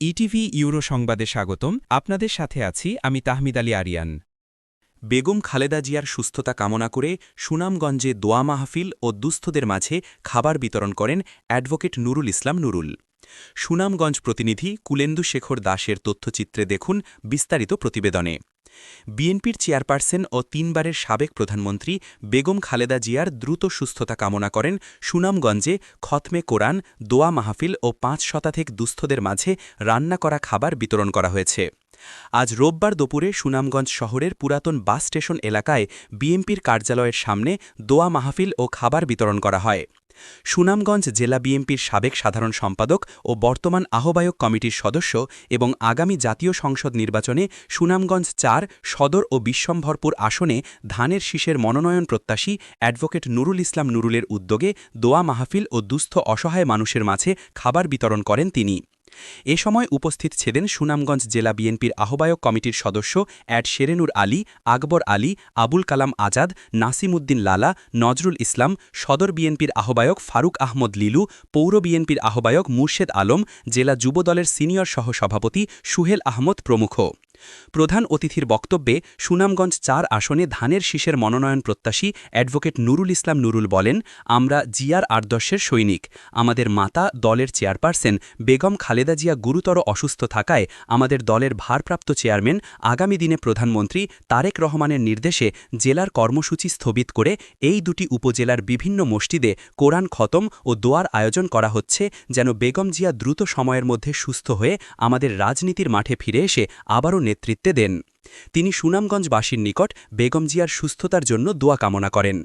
ETV euro সংবাদে স্বাগতম। আপনাদের সাথে আছি আমি তাহমিদ আলী আরিয়ান। বেগম খালেদা জিয়ার সুস্থতা কামনা করে সুনামগঞ্জে দোয়া মাহফিল ও দুস্থদের মাঝে খাবার বিতরণ করেন অ্যাডভোকেট নুরুল ইসলাম নুরুল। সুনামগঞ্জ প্রতিনিধি কুলেন্দু শেখর দাসের তথ্যচিত্রে দেখুন বিস্তারিত প্রতিবেদনে। বিএনপির চেয়ারপারসন ও তিনবারের সাবেক প্রধানমন্ত্রী বেগম খালেদা জিয়ার দ্রুত সুস্থতা কামনা করেন সুনামগঞ্জে খতমে কোরআন, দোয়া মাহফিল ও পাঁচ শতাধিক দুস্থদের মাঝে রান্না করা খাবার বিতরণ করা হয়েছে। আজ রোববার দুপুরে সুনামগঞ্জ শহরের পুরাতন বাস স্টেশন এলাকায় বিএনপির কার্যালয়ের সামনে দোয়া মাহফিল ও খাবার বিতরণ করা হয়। সুনামগঞ্জ জেলা বিএনপির সাবেক সাধারণ সম্পাদক ও বর্তমান আহ্বায়ক কমিটির সদস্য এবং আগামী জাতীয় সংসদ নির্বাচনে সুনামগঞ্জ চার, সদর ও বিশ্বম্ভরপুর আসনে ধানের শীষের মনোনয়ন প্রত্যাশী অ্যাডভোকেট নুরুল ইসলাম নুরুলের উদ্যোগে দোয়া মাহফিল ও দুস্থ অসহায় মানুষের মাঝে খাবার বিতরণ করেন তিনি। এ সময় উপস্থিত ছিলেন সুনামগঞ্জ জেলা বিএনপির আহ্বায়ক কমিটির সদস্য অ্যাড শেরেনুর আলী, আকবর আলী, আবুল কালাম আজাদ নাসিমুদ্দিন লালা, নজরুল ইসলাম, সদর বিএনপির আহ্বায়ক ফারুক আহমদ লিলু, পৌর বিএনপির আহ্বায়ক মুর্শেদ আলম, জেলা যুবদলের সিনিয়র সহসভাপতি সুহেল আহমদ প্রমুখ। প্রধান অতিথির বক্তব্যে সুনামগঞ্জ চার আসনে ধানের শীষের মনোনয়ন প্রত্যাশী অ্যাডভোকেট নুরুল ইসলাম নুরুল বলেন, আমরা জিয়ার আদর্শের সৈনিক। আমাদের মাতা দলের চেয়ারপারসন বেগম খালেদা জিয়া গুরুতর অসুস্থ থাকায় আমাদের দলের ভারপ্রাপ্ত চেয়ারম্যান, আগামী দিনে প্রধানমন্ত্রী তারেক রহমানের নির্দেশে জেলার কর্মসূচি স্থগিত করে এই দুটি উপজেলার বিভিন্ন মসজিদে কোরআন খতম ও দোয়ার আয়োজন করা হচ্ছে, যেন বেগম জিয়া দ্রুত সময়ের মধ্যে সুস্থ হয়ে আমাদের রাজনীতির মাঠে ফিরে এসে আবারও নেতৃত্বে দেন। তিনি সুনামগঞ্জবাসীর নিকট বেগম জিয়ার সুস্থতার জন্য দোয়া কামনা করেন।